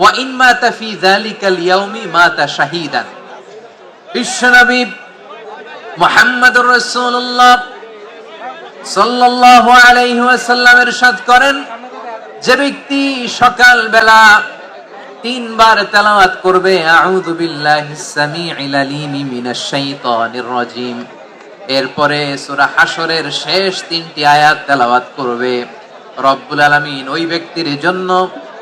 ওয়া ইন মাতা ফি যালিকাল ইয়াউমি মাতা শাহীদান। বিশ্বনবী মুহাম্মদুর রাসূলুল্লাহ সাল্লাল্লাহু আলাইহি ওয়াসাল্লাম ইরশাদ করেন, যে ব্যক্তি সকাল বেলা তিনবার তেলাওয়াত করবে, আউযু বিল্লাহিস সামিউল আলিম মিনাশ শাইতানির রাজিম। এরপরে সূরা হাসরের শেষ তিনটি আয়াত তেলাওয়াত করবে। রব্বুল আলামিন ওই ব্যক্তির জন্য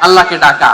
আল্লাহকে ডাকা।